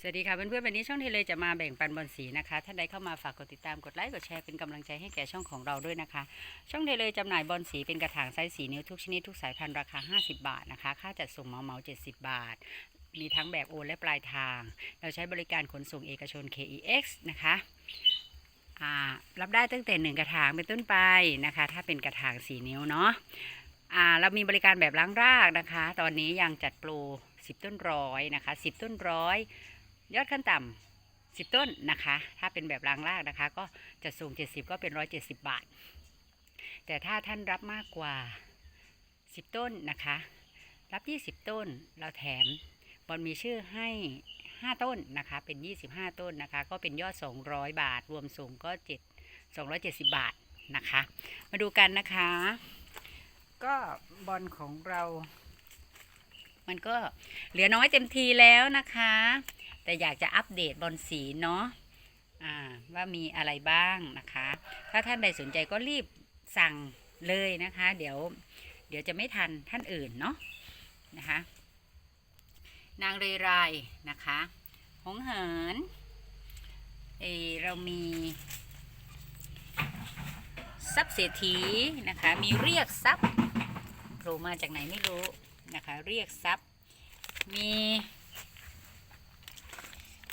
สวัสดีค่ะเพื่อนๆวันนี้ช่องเทเลจะมาแบ่งปันบอลสีนะคะท่านใดเข้ามาฝากกดติดตามกดไลค์กดแชร์เป็นกำลังใจให้แก่ช่องของเราด้วยนะคะ ช่องเทเลจำหน่ายบอลสีเป็นกระถางไซส์สีนิ้วทุกชนิดทุกสายพันธุ์ราคา 50 บาทนะคะ ค่าจัดส่งเมาเมา70 บาท มีทั้งแบบโอนและปลายทาง เราใช้บริการขนส่งเอกชน KEX นะคะรับได้ตั้งแต่หนึ่งกระถางเป็นต้นไปนะคะ ถ้าเป็นกระถางสีนิ้วเนาะเรามีบริการแบบล้างรากนะคะ ตอนนี้ยังจัดโปร10 ต้นร้อยนะคะ 10 ต้นร้อย ยอดขั้นต่ำ10ต้นนะคะ ถ้าเป็นแบบรางรากนะคะ ก็จะส่ง70ก็เป็น170บาท แต่ถ้าท่านรับมากกว่า10ต้นนะคะ รับ20ต้นเราแถมบอลมีชื่อให้5ต้นนะคะ เป็น25ต้นนะคะ ก็เป็นยอด200บาท รวมส่งก็7 270บาทนะคะ มาดูกันนะคะ ก็บอลของเรา มันก็เหลือน้อยเต็มทีแล้วนะคะ แต่อยากจะอัปเดตบอลสีเนาะว่ามีอะไรบ้างนะคะ ถ้าท่านใดสนใจก็รีบสั่งเลยนะคะ เดี๋ยวเดี๋ยวจะไม่ทันท่านอื่นเนาะนะคะ นางเรไรนะคะหงเหินเออเรามีทรัพย์เศรษฐีนะคะ มีเรียกทรัพย์โผล่มาจากไหนไม่รู้นะคะ เรียกทรัพย์ มี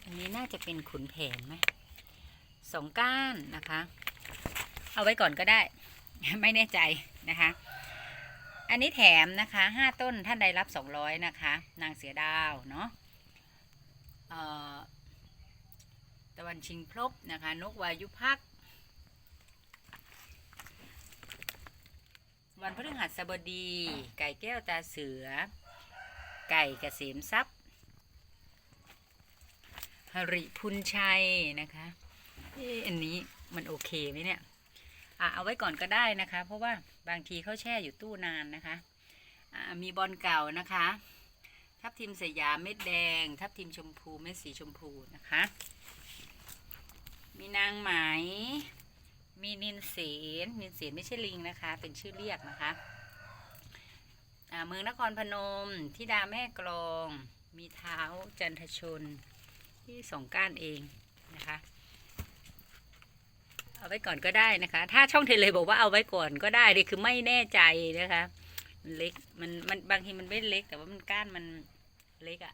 อันนี้น่าจะเป็นขุนแผนไหมสองก้านนะคะ เอาไว้ก่อนก็ได้ ไม่แน่ใจนะคะ อันนี้แถมนะคะห้าต้นท่านใดรับสองร้อยนะคะ นางเสือดาวเนาะตะวันชิงพลบนะคะ นกวายุพัก วันพฤหัสบดี ไก่แก้วตาเสือ ไก่เกษมทรัพย หริพุนชัยนะคะเอะอันนี้มันโอเคไหมเนี่ยอะเอาไว้ก่อนก็ได้นะคะ เพราะว่าบางทีเขาแช่อยู่ตู้นานนะคะอะมีบอลเก่านะคะ ทับทิมสยามเม็ดแดง ทับทิมชมพูเม็ดสีชมพูนะคะ มีนางไหม มีนินเสนนินเสนไม่ใช่ลิงนะคะ เป็นชื่อเรียกนะคะเมืองนครพนมทิดาแม่กลอง มีเท้าจันทชน ที่สองก้านเองนะคะ เอาไว้ก่อนก็ได้นะคะ ถ้าช่องเทเลบอกว่าเอาไว้ก่อนก็ได้นี่คือไม่แน่ใจนะคะมันเล็กมันมันบางทีมันไม่เล็ก แต่ว่ามันก้านมันเล็กอะ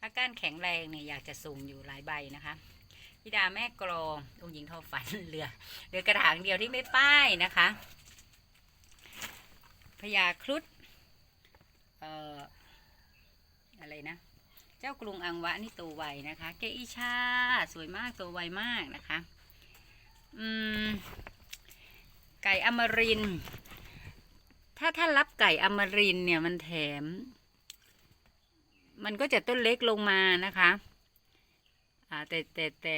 ถ้าก้านแข็งแรงเนี่ยอยากจะส่งอยู่หลายใบนะคะพิดาแม่กลององหญิงทอฝันเหลือเหลือกระถางเดียวที่ไม่ป้ายนะคะพญาครุฑเอ่ออะไรนะ เจ้ากรุงอังวะนี่โตไวนะคะ เกอิชาสวยมากโตไวมากนะคะ อืม ไก่อมริน ถ้าท่านรับไก่อมรินเนี่ยมันแถม มันก็จะต้นเล็กลงมานะคะ อ่าแต่แต่แต่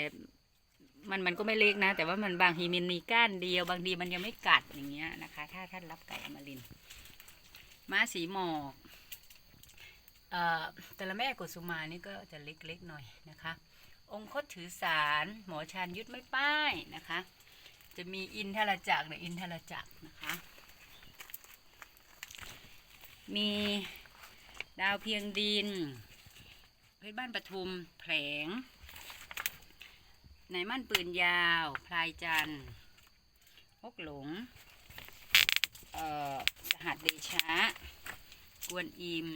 มันมันก็ไม่เล็กนะ แต่ว่ามันบางทีมันมีก้านเดียว บางทีมันยังไม่กัดอย่างเงี้ยนะคะ ถ้าท่านรับไก่อมรินม้าสีหมอก แต่ละแม่กุสุมานี่ก็จะเล็กๆหน่อยนะคะ องคตถือสารหมอชานยุทธไม่ป้ายนะคะ จะมีอินทรจักรเนี่ยอินทรจักรนะคะ มีดาวเพียงดิน เพชรบ้านปทุมแผลงในมั่นปืนยาวพลายจันทร์ฮกหลงเอ่อสหัสเดชะ กวนอิม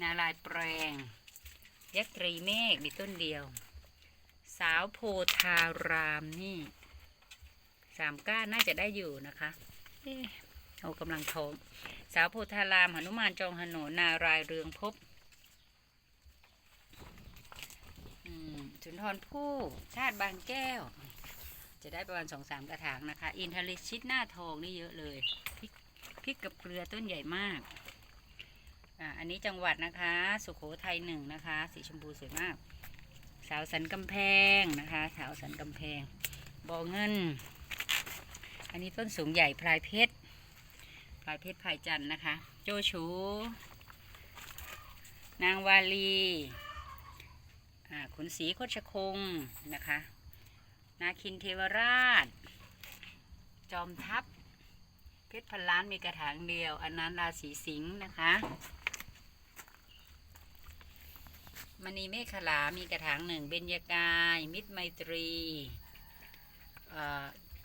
นาลายแปลง ยักษ์ตรีเมฆมีต้นเดียว สาวโพธารามนี่สามก้านน่าจะได้อยู่นะคะเออากำลังท้องสาวโพธารามหนุมานจองหนนนารายเรืองพบสุนทรผู้ชาติบางแก้ว จะได้ประมาณสองสามกระถางนะคะ อินทริชิตหน้าทองนี่เยอะเลยพริกกับเกลือต้นใหญ่มาก อ่าอันนี้จังหวัดนะคะ สุโขทัยหนึ่งนะคะ สีชมพูสวยมาก สาวสันกำแพงนะคะ สาวสันกำแพงบ่อเงิน อันนี้ต้นสูงใหญ่พลายเพชรพลายเพชรพลายจันนะคะ โจชู นางวาลีขุนศรีโคชคงนะคะ นาคินเทวราช จอมทัพ เพชรพันล้านมีกระถางเดียว อันนั้นราศีสิงห์นะคะ มณีเมฆขลา มีกระถางหนึ่ง เบญยกาย มิตรไมตรี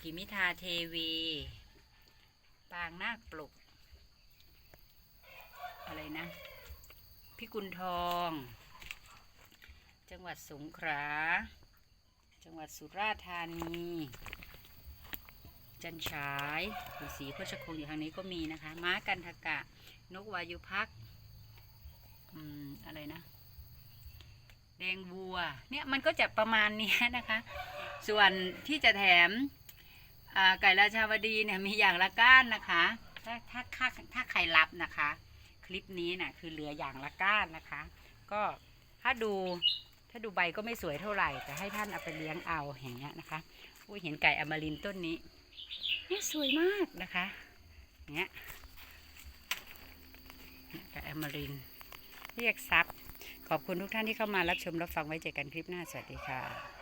กิมิทาเทวี ปางนาคปลุก อะไรนะ พิกุลทอง จังหวัดสงขลา จังหวัดสุราษฎร์ธานี จันฉายฤาษีโคชคงอยู่ทางนี้ก็มีนะคะ ม้ากันทกะ นกวายุพัก อืม อะไรนะ แดงวัวเนี่ยมันก็จะประมาณนี้นะคะ ส่วนที่จะแถมไก่ราชาวดีเนี่ยมีอย่างละก้านนะคะ ถ้าถ้าถ้าถ้าใครรับนะคะ คลิปนี้น่ะคือเหลืออย่างละก้านนะคะ ก็ถ้าดูถ้าดูใบก็ไม่สวยเท่าไหร่ แต่ให้ท่านเอาไปเลี้ยงเอาอย่างเงี้ยนะคะอุ้ยเห็นไก่อมรินต้นนี้นี่สวยมากนะคะเงี้ยไก่อมรินเรียกทรัพย์ ขอบคุณทุกท่านที่เข้ามารับชมรับฟังไว้เจอกันคลิปหน้า สวัสดีค่ะ